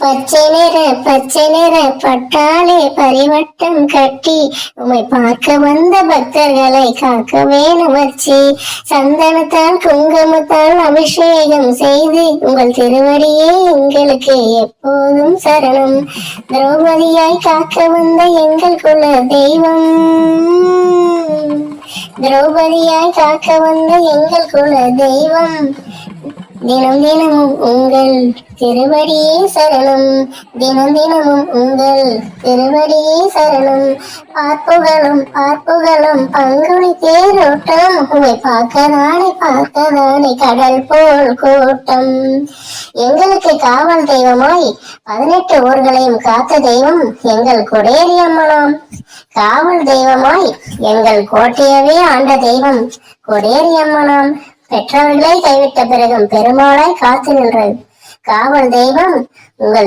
பச்சை நிற பச்சை நிற பட்டாளே பரிவட்டம் கட்டி உம்மை பார்க்க வந்த பக்தர்களை காக்க வேணும் சந்தனத்தால் குங்குமத்தால் அபிஷேகம் செய்து உங்கள் திருவடியே எங்களுக்கு எப்போதும் சரணம். திரௌபதியாய் காக்க வந்த எங்கள் குல தெய்வம் திரௌபதியாய் காக்க வந்த எங்கள் குல தெய்வம் தினம் தினமும் உங்கள் திருவடியே சரணம். தினம் தினமும் உங்கள் திருவடியே சரணம். பார்ப்புகளும் பார்ப்புகளும் பங்குனி தேரோட்டம். உமை பார்க்கதானே பார்க்கதானே கடல் போல் கூட்டம். எங்களுக்கு காவல் தெய்வமாய் பதினெட்டு ஊர்களையும் காத்த தெய்வம் எங்கள் குடேரி அம்மனாம். காவல் தெய்வமாய் எங்கள் கோட்டையவே ஆண்ட தெய்வம் கொடேரி அம்மனாம். பெற்றவர்களை கைவிட்ட பிறகும் பெருமாளாய் காத்து நின்றது காவல் தெய்வம் உங்கள்